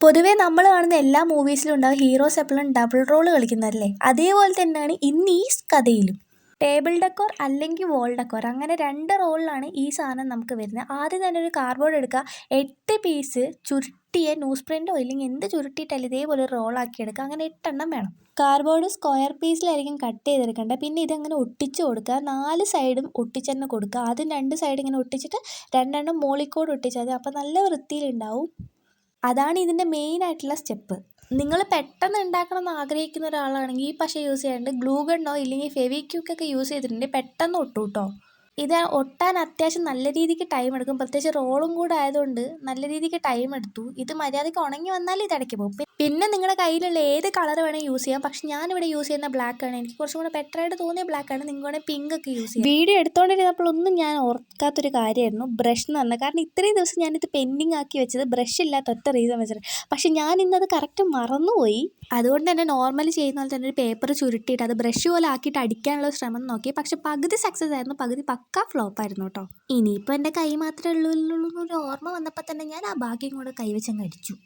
പൊതുവേ നമ്മൾ കാണുന്ന എല്ലാ മൂവീസിലും ഉണ്ടാവും ഹീറോസ് എപ്പോഴും ഡബിൾ റോൾ കളിക്കുന്നതല്ലേ? അതേപോലെ തന്നെയാണ് ഇന്ന് ഈ കഥയിലും. ടേബിൾ ഡെക്കോർ അല്ലെങ്കിൽ വോൾ ഡെക്കോർ അങ്ങനെ രണ്ട് റോളിലാണ് ഈ സാധനം നമുക്ക് വരുന്നത്. ആദ്യം തന്നെ ഒരു കാർഡ്ബോർഡ് എടുക്കുക. എട്ട് പീസ് ചുരുട്ടിയ ന്യൂസ് പ്രിന്റോ ഇല്ലെങ്കിൽ എന്ത് ചുരുട്ടിയിട്ടാലും ഇതേപോലെ റോളാക്കി എടുക്കുക. അങ്ങനെ എട്ടെണ്ണം വേണം. കാർഡ്ബോർഡ് സ്ക്വയർ പീസിലായിരിക്കും കട്ട് ചെയ്തെടുക്കേണ്ടത്. പിന്നെ ഇതങ്ങനെ ഒട്ടിച്ച് കൊടുക്കുക. നാല് സൈഡും ഒട്ടിച്ച് തന്നെ കൊടുക്കുക. ആദ്യം രണ്ട് സൈഡ് ഇങ്ങനെ ഒട്ടിച്ചിട്ട് രണ്ടെണ്ണം മോളിക്കോട് ഒട്ടിച്ചാൽ മതി. അപ്പോൾ നല്ല വൃത്തിയിലുണ്ടാവും. അതാണ് ഇതിന്റെ മെയിൻ ആയിട്ടുള്ള സ്റ്റെപ്പ് നിങ്ങൾ പെട്ടെന്ന് ഉണ്ടാക്കണം എന്ന് ആഗ്രഹിക്കുന്ന ഒരാളാണെങ്കിൽ ഈ പശ യൂസ് ചെയ്യാണ്ട് ഗ്ലൂ ഗണ്ണോ ഇല്ലെങ്കിൽ ഫെവിക്യൂക്കൊക്കെ യൂസ് ചെയ്തിട്ടുണ്ടെങ്കിൽ പെട്ടെന്ന് ഒട്ടു കേട്ടോ ഇത് ഒട്ടാൻ അത്യാവശ്യം നല്ല രീതിക്ക് ടൈം എടുക്കും. പ്രത്യേകിച്ച് റോളും കൂടെ ആയതുകൊണ്ട് നല്ല രീതിക്ക് ടൈം എടുത്തു. ഇത് മര്യാദയ്ക്ക് ഉണങ്ങി വന്നാൽ ഇത് ഇടയ്ക്ക് പോകും. പിന്നെ നിങ്ങളുടെ കയ്യിലുള്ള ഏത് കളർ വേണമെങ്കിൽ യൂസ് ചെയ്യാം. പക്ഷെ ഞാനിവിടെ യൂസ് ചെയ്യുന്ന ബ്ലാക്ക് ആണ്. എനിക്ക് കുറച്ചും കൂടെ ബെറ്റർ ആയിട്ട് തോന്നിയ ബ്ലാക്ക് ആണ്. നിങ്ങൾ വേണമെങ്കിൽ പിങ്ക് ഒക്കെ യൂസ് ചെയ്യാം. വീഡിയോ എടുത്തുകൊണ്ടിരുന്നപ്പോഴൊന്നും ഞാൻ ഓർക്കാത്തൊരു കാര്യമായിരുന്നു ബ്രഷ് എന്ന് പറഞ്ഞത് കാരണം ഇത്രയും ദിവസം ഞാനിത് പെൻഡിങ് ആക്കി വെച്ചത് ബ്രഷ് ഇല്ലാത്ത ഒറ്റ റീസൺ വെച്ചിട്ട്. പക്ഷെ ഞാൻ ഇന്നത് കറക്റ്റ് മറന്നുപോയി. അതുകൊണ്ട് തന്നെ നോർമലി ചെയ്യുന്ന പോലെ തന്നെ ഒരു പേപ്പർ ചുരുട്ടിയിട്ട് അത് ബ്രഷ് പോലെ ആക്കിയിട്ട് അടിക്കാനുള്ള ശ്രമം നോക്കി. പക്ഷെ പകുതി സക്സസ് ആയിരുന്നു. പകുതി പക്കാ ഫ്ലോപ്പ് ആയിരുന്നു കേട്ടോ ഇനിയിപ്പോൾ എന്റെ കൈ മാത്രമേ ഉള്ളൂ ഒരു ഓർമ്മ വന്നപ്പോൾ തന്നെ ഞാൻ ആ ഭാഗ്യം കൂടെ കൈവച്ചങ്ങ് അടിച്ചു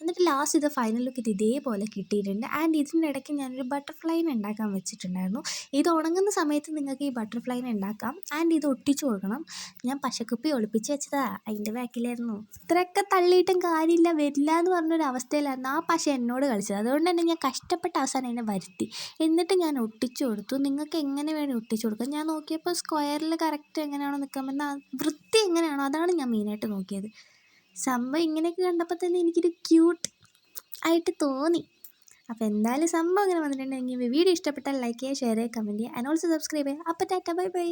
എന്നിട്ട് ലാസ്റ്റ് ഇത് ഫൈനൽ ലുക്ക് ഇത് ഇതേപോലെ കിട്ടിയിട്ടുണ്ട്. ആൻഡ് ഇതിനിടയ്ക്ക് ഞാനൊരു ബട്ടർഫ്ലൈനെ ഉണ്ടാക്കാൻ വെച്ചിട്ടുണ്ടായിരുന്നു. ഇത് ഉണങ്ങുന്ന സമയത്ത് നിങ്ങൾക്ക് ഈ ബട്ടർഫ്ലൈനെ ഉണ്ടാക്കാം. ആൻഡ് ഇത് ഒട്ടിച്ചു കൊടുക്കണം. ഞാൻ പശക്കുപ്പി ഒളിപ്പിച്ച് വെച്ചതാ. അതിന്റെ ബാക്കിലായിരുന്നു. ഇത്രയൊക്കെ തള്ളിയിട്ടും കാര്യമില്ല. വരില്ല എന്ന് പറഞ്ഞൊരു അവസ്ഥയിലായിരുന്നു ആ പശ എന്നോട് കളിച്ചത്. അതുകൊണ്ട് തന്നെ ഞാൻ കഷ്ടപ്പെട്ട അവസാനം എന്നെ വരുത്തി. എന്നിട്ട് ഞാൻ ഒട്ടിച്ചു കൊടുത്തു. നിങ്ങൾക്ക് എങ്ങനെ വേണം ഒട്ടിച്ചു കൊടുക്കാം. ഞാൻ നോക്കിയപ്പോൾ സ്ക്വയറിൽ കറക്റ്റ് എങ്ങനെയാണോ നിൽക്കാൻ വൃത്തി എങ്ങനെയാണോ അതാണ് ഞാൻ മെയിനായിട്ട് നോക്കിയത്. സംഭവം ഇങ്ങനെയൊക്കെ കണ്ടപ്പോൾ തന്നെ എനിക്കൊരു ക്യൂട്ട് ആയിട്ട് തോന്നി. അപ്പോൾ എന്തായാലും സംഭവം ഇങ്ങനെ വന്നിട്ടുണ്ടെങ്കിൽ വീഡിയോ ഇഷ്ടപ്പെട്ടാൽ ലൈക്ക് ചെയ്യുക ഷെയർ ചെയ്യുക കമന്റ് ചെയ്യുക ആൻഡ് ഓൾസോ സബ്സ്ക്രൈബ് ചെയ്യുക. അപ്പോൾ ടാറ്റ ബൈ ബൈ